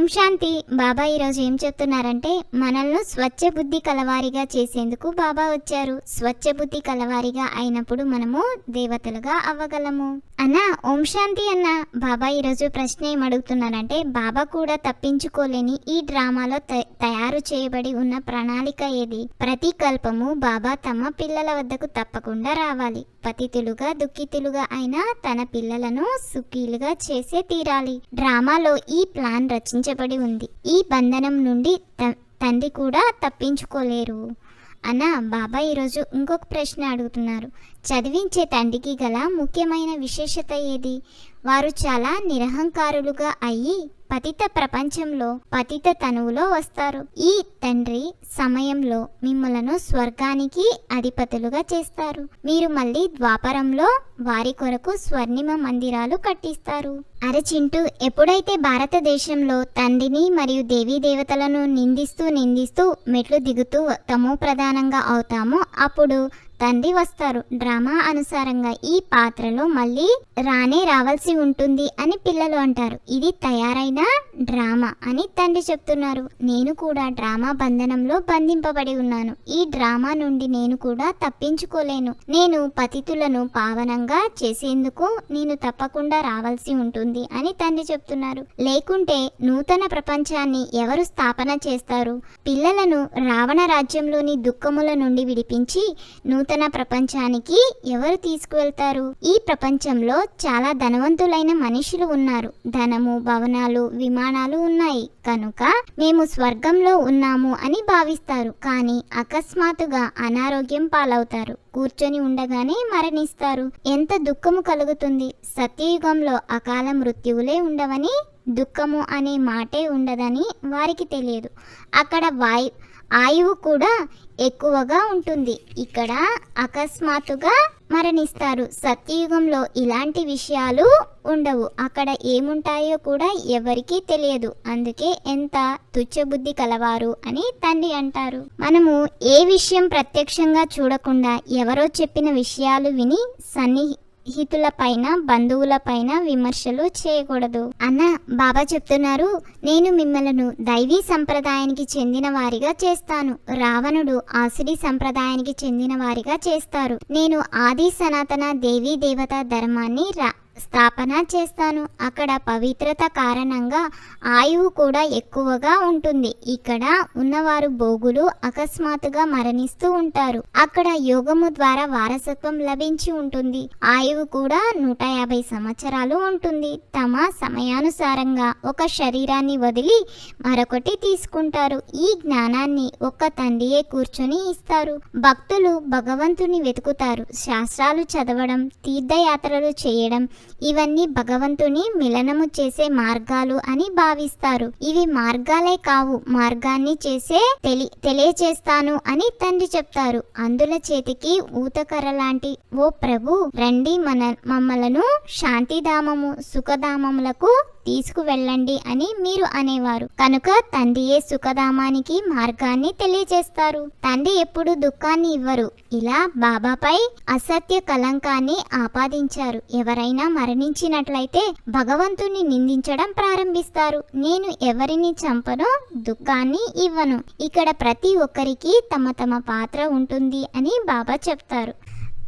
ఓం శాంతి. బాబా ఈరోజు ఏం చెప్తున్నారంటే మనల్ని స్వచ్ఛ బుద్ధి కలవారిగా చేసేందుకు బాబా వచ్చారు. స్వచ్ఛ బుద్ధి కలవారిగా అయినప్పుడు మనము దేవతలుగా అవ్వగలము. అన్నా ఓం శాంతి అన్న. బాబా ఈరోజు ప్రశ్న ఏమడుగుతున్నారంటే బాబా కూడా తప్పించుకోలేని ఈ డ్రామాలో తయారు చేయబడి ఉన్న ప్రణాళిక ఏది? ప్రతి కల్పము బాబా తమ పిల్లల వద్దకు తప్పకుండా రావాలి. పతితులుగా దుఃఖితులుగా అయినా తన పిల్లలను సుఖీలుగా చేసే తీరాలి. డ్రామాలో ఈ ప్లాన్ రచించబడి ఉంది. ఈ బంధనం నుండి త- తండ్రి కూడా తప్పించుకోలేరు. అన్న బాబా ఈరోజు ఇంకొక ప్రశ్న అడుగుతున్నారు. చదివించే తండ్రికి గల ముఖ్యమైన విశేషత ఏది? వారు చాలా నిరహంకారులుగా అయ్యి పతిత ప్రపంచంలో పతిత తనువులో వస్తారు. ఈ తండ్రి సమయంలో మిమ్మలను స్వర్గానికి అధిపతులుగా చేస్తారు. మీరు మళ్ళీ ద్వాపరంలో వారి కొరకు స్వర్ణిమ మందిరాలు కట్టిస్తారు. అరచింటూ ఎప్పుడైతే భారతదేశంలో తండ్రిని మరియు దేవీ దేవతలను నిందిస్తూ నిందిస్తూ మెట్లు దిగుతూ తమో ప్రధానంగా అవుతామో అప్పుడు తండ్రి వస్తారు. డ్రామా అనుసారంగా ఈ పాత్రలో మళ్ళీ రానే రావాల్సి ఉంటుంది అని పిల్లలు అంటారు. ఇది తయారైన డ్రామా అని తండ్రి చెప్తున్నారు. నేను కూడా డ్రామా బంధనంలో బంధింపబడి ఉన్నాను. ఈ డ్రామా నుండి నేను కూడా తప్పించుకోలేను. నేను పతితులను పావనంగా చేసేందుకు నేను తప్పకుండా రావాల్సి ఉంటుంది అని తండ్రి చెప్తున్నారు. లేకుంటే నూతన ప్రపంచాన్ని ఎవరు స్థాపన చేస్తారు? పిల్లలను రావణ రాజ్యంలోని దుఃఖముల నుండి విడిపించి నూతన ప్రపంచానికి ఎవరు తీసుకువెళ్తారు? ఈ ప్రపంచంలో చాలా ధనవంతులైన మనుషులు ఉన్నారు. ధనము భవనాలు విమానాలు ఉన్నాయి. కనుక మేము స్వర్గంలో ఉన్నాము అని భావిస్తారు. కానీ అకస్మాత్తుగా అనారోగ్యం పాలవుతారు. కూర్చొని ఉండగానే మరణిస్తారు. ఎంత దుఃఖము కలుగుతుంది? సత్యయుగంలో అకాల మృత్యువులే ఉండవని దుఃఖము అనే మాటే ఉండదని వారికి తెలియదు. అక్కడ వాయు ఆయువు కూడా ఎక్కువగా ఉంటుంది. ఇక్కడ అకస్మాత్తుగా మరణిస్తారు. సత్యయుగంలో ఇలాంటి విషయాలు ఉండవు. అక్కడ ఏముంటాయో కూడా ఎవరికీ తెలియదు. అందుకే ఎంత తుచ్చబుద్ధి కలవారు అని తండ్రి అంటారు. మనము ఏ విషయం ప్రత్యక్షంగా చూడకుండా ఎవరో చెప్పిన విషయాలు విని సన్ని హితులపైన బంధువుల పైన విమర్శలు చేయకూడదు. అన్న బాబా చెప్తున్నారు నేను మిమ్మలను దైవీ సంప్రదాయానికి చెందిన వారిగా చేస్తాను. రావణుడు ఆసుడి సంప్రదాయానికి చెందిన వారిగా చేస్తారు. నేను ఆది సనాతన దేవీ దేవత ధర్మాన్ని రా స్థాపన చేస్తాను. అక్కడ పవిత్రత కారణంగా ఆయువు కూడా ఎక్కువగా ఉంటుంది. ఇక్కడ ఉన్నవారు భోగులు అకస్మాత్తుగా మరణిస్తూ ఉంటారు. అక్కడ యోగము ద్వారా వారసత్వం లభించి ఉంటుంది. ఆయువు కూడా నూట యాభై సంవత్సరాలు ఉంటుంది. తమ సమయానుసారంగా ఒక శరీరాన్ని వదిలి మరొకటి తీసుకుంటారు. ఈ జ్ఞానాన్ని ఒక్క తండ్రియే కూర్చొని ఇస్తారు. భక్తులు భగవంతుని వెతుకుతారు. శాస్త్రాలు చదవడం తీర్థయాత్రలు చేయడం ఇవన్నీ భగవంతుని మిలనము చేసే మార్గాలు అని భావిస్తారు. ఇవి మార్గాలే కావు. మార్గాన్ని చేసే తెలి తెలియచేస్తాను అని తండ్రి చెప్తారు. అందుల చేతికి ఊతకర లాంటి ఓ ప్రభు రండి మన మమ్మలను శాంతిధామము సుఖధామములకు తీసుకువెళ్ళండి అని మీరు అనేవారు. కనుక తండ్రియే సుఖధామానికి మార్గాన్ని తెలియజేస్తారు? తండ్రి ఎప్పుడు దుఃఖాన్ని ఇవ్వరు. ఇలా బాబాపై అసత్య కలంకాన్ని ఆపాదించారు. ఎవరైనా మరణించినట్లయితే భగవంతుని నిందించడం ప్రారంభిస్తారు. నేను ఎవరిని చంపనో? దుఃఖాన్ని ఇవ్వను. ఇక్కడ ప్రతి ఒక్కరికి తమ తమ పాత్ర ఉంటుంది అని బాబా చెప్తారు.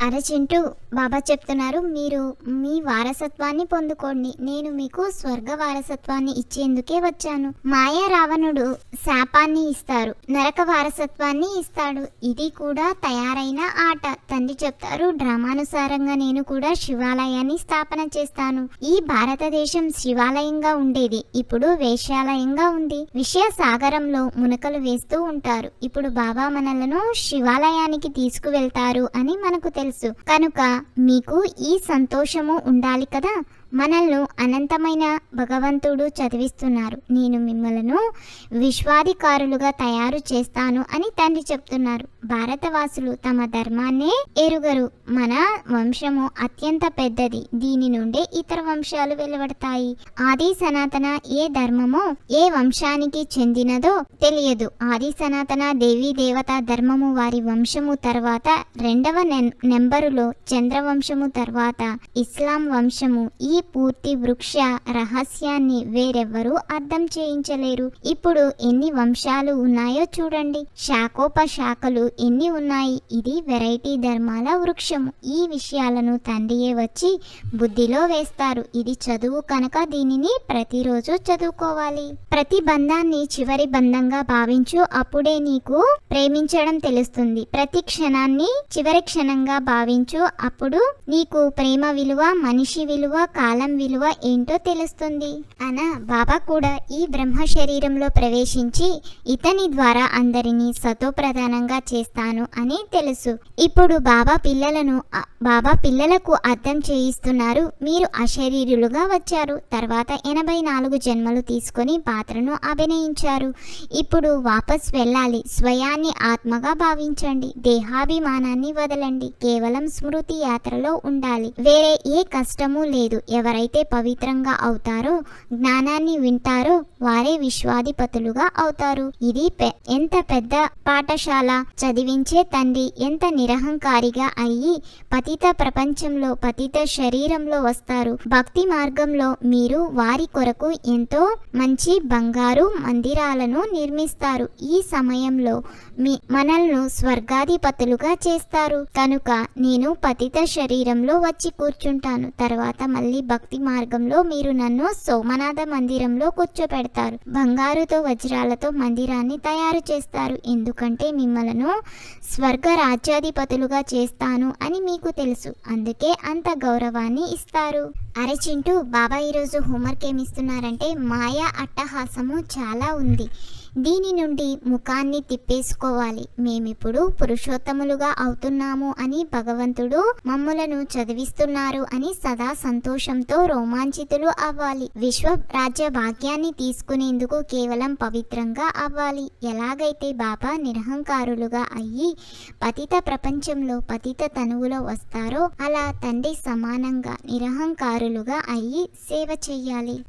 అరచింటూ బాబా చెప్తున్నారు మీరు మీ వారసత్వాన్ని పొందుకోండి. నేను మీకు స్వర్గ వారసత్వాన్ని ఇచ్చేందుకే వచ్చాను. మాయా రావణుడు శాపాన్ని ఇస్తారు నరక వారసత్వాన్ని ఇస్తాడు. ఇది కూడా తయారైన ఆట. తండ్రి చెప్తారు డ్రామానుసారంగా నేను కూడా శివాలయాన్ని స్థాపన చేస్తాను. ఈ భారతదేశం శివాలయంగా ఉండేది. ఇప్పుడు వేశ్యాలయంగా ఉంది. విషయ సాగరంలో మునకలు వేస్తూ ఉంటారు. ఇప్పుడు బాబా మనలను శివాలయానికి తీసుకువెళ్తారు అని మనకు తెలుసు. కనుక మీకు ఈ సంతోషము ఉండాలి కదా? మనల్ని అనంతమైన భగవంతుడు చదివిస్తున్నారు. నేను మిమ్మలను విశ్వాధికారులుగా తయారు చేస్తాను అని తండ్రి చెప్తున్నారు. భారతవాసులు తమ ధర్మాన్నే ఎరుగరు. మన వంశము అత్యంత పెద్దది. దీని నుండే ఇతర వంశాలు వెలువడతాయి. ఆది సనాతన ఏ ధర్మమో ఏ వంశానికి చెందినదో తెలియదు. ఆది సనాతన దేవీ దేవత ధర్మము వారి వంశము తర్వాత రెండవ నెం- నెంబరులో చంద్రవంశము తర్వాత ఇస్లాం వంశము ఈ పూర్తి వృక్ష రహస్యాన్ని వేరెవ్వరూ అర్థం చేయించలేరు. ఇప్పుడు ఎన్ని వంశాలు ఉన్నాయో చూడండి. శాఖోపశాఖలు ఎన్ని ఉన్నాయి? ఇది వెరైటీ ధర్మాల వృక్షము. ఈ విషయాలను తండ్రియే వచ్చి బుద్ధిలో వేస్తారు. ఇది చదువు కనుక దీనిని ప్రతిరోజు చదువుకోవాలి. ప్రతి బంధాన్ని చివరి బంధంగా భావించు అప్పుడే నీకు ప్రేమించడం తెలుస్తుంది. ప్రతి క్షణాన్ని చివరి క్షణంగా భావించు అప్పుడు నీకు ప్రేమ విలువ మనిషి విలువ కాలం విలువ ఏంటో తెలుస్తుంది. అన బాబా కూడా ఈ బ్రహ్మ శరీరంలో ప్రవేశించి ఇతని ద్వారా అందరినీ సతోప్రధానంగా చేస్తాను అని తెలుసు. ఇప్పుడు బాబా పిల్లలను బాబా పిల్లలకు అర్థం చేయిస్తున్నారు. మీరు అశరీరులుగా వచ్చారు. తర్వాత ఎనభై నాలుగు జన్మలు తీసుకొని పాత్రను అభినయించారు. ఇప్పుడు వాపస్ వెళ్ళాలి. స్వయాన్ని ఆత్మగా భావించండి. దేహాభిమానాన్ని వదలండి. కేవలం స్మృతి యాత్రలో ఉండాలి. వేరే ఏ కష్టము లేదు. ఎవరైతే పవిత్రంగా అవుతారో జ్ఞానాన్ని వింటారో వారే విశ్వాధిపతులుగా అవుతారు. ఇది పె- ఎంత పెద్ద పాఠశాల? చదివించే తండ్రి ఎంత నిరహంకారిగా అయ్యి పతిత ప్రపంచంలో పతిత శరీరంలో వస్తారు. భక్తి మార్గంలో మీరు వారి కొరకు ఎంతో మంచి బంగారు మందిరాలను నిర్మిస్తారు. ఈ సమయంలో మీ మనల్ని స్వర్గాధిపతులుగా చేస్తారు. కనుక నేను పతిత శరీరంలో వచ్చి కూర్చుంటాను. తర్వాత మళ్ళీ భక్తి మార్గంలో మీరు నన్ను సోమనాథ మందిరంలో కూర్చోపెడతారు. బంగారుతో వజ్రాలతో మందిరాన్ని తయారు చేస్తారు. ఎందుకంటే మిమ్మలను స్వర్గ రాజ్యాధిపతులుగా చేస్తాను అని మీకు తెలుసు. అందుకే అంత గౌరవాన్ని ఇస్తారు. అరే చింటూ బాబా ఈరోజు హోంవర్క్ ఏమిస్తున్నారంటే మాయా అట్టహాసము చాలా ఉంది. దీని నుండి ముఖాన్ని తిప్పేసుకోవాలి. మేమిప్పుడు పురుషోత్తములుగా అవుతున్నాము అని భగవంతుడు మమ్ములను చదివిస్తున్నారు అని సదా సంతోషంతో రోమాంచితులు అవ్వాలి. విశ్వ రాజ్య భాగ్యాన్ని తీసుకునేందుకు కేవలం పవిత్రంగా అవ్వాలి. ఎలాగైతే బాబా నిరహంకారులుగా అయ్యి పతిత ప్రపంచంలో పతిత తనువులో వస్తారో అలా తండ్రి సమానంగా నిరహంకారులుగా అయ్యి సేవ చెయ్యాలి.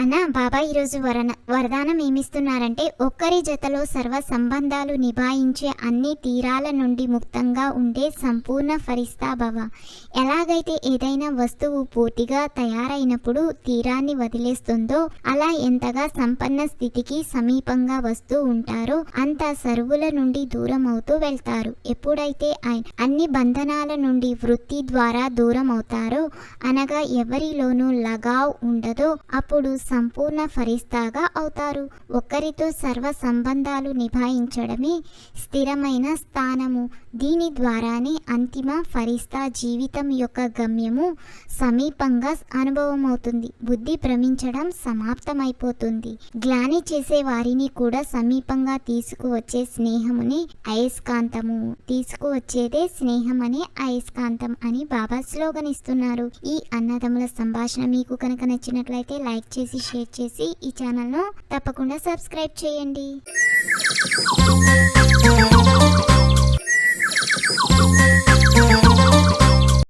అన్న బాబా ఈరోజు వరన వరదానం ఏమిస్తున్నారంటే ఒక్కరి జతలో సర్వ సంబంధాలు నిభాయించే అన్ని తీరాల నుండి ముక్తంగా ఉండే సంపూర్ణ ఫరిస్తా భవ. ఎలాగైతే ఏదైనా వస్తువు పూర్తిగా తయారైనప్పుడు తీరాన్ని వదిలేస్తుందో అలా ఎంతగా సంపన్న స్థితికి సమీపంగా వస్తూ ఉంటారో అంత సరువుల నుండి దూరం అవుతూ వెళ్తారు. ఎప్పుడైతే అన్ని బంధనాల నుండి వృత్తి ద్వారా దూరం అవుతారో అనగా ఎవరిలోనూ లగావ్ ఉండదో అప్పుడు సంపూర్ణ ఫరిస్తాగా అవుతారు. ఒకరితో సర్వ సంబంధాలు నిభాయించడమే స్థిరమైన స్థానము. దీని ద్వారానే అంతిమ ఫరిస్తా జీవితం యొక్క గమ్యము సమీపంగా అనుభవం అవుతుంది బుద్ధి భ్రమించడం సమాప్తమైపోతుంది. గ్లాని చేసే వారిని కూడా సమీపంగా తీసుకువచ్చే స్నేహముని అయస్కాంతము. తీసుకువచ్చేదే స్నేహం అనే అయస్కాంతం అని బాబా స్లోగన్ ఇస్తున్నారు ఈ అన్నదమ్ముల సంభాషణ మీకు కనుక నచ్చినట్లయితే లైక్ చేసి షేర్ చేసి ఈ ఛానల్ను తప్పకుండా సబ్స్క్రైబ్ చేయండి.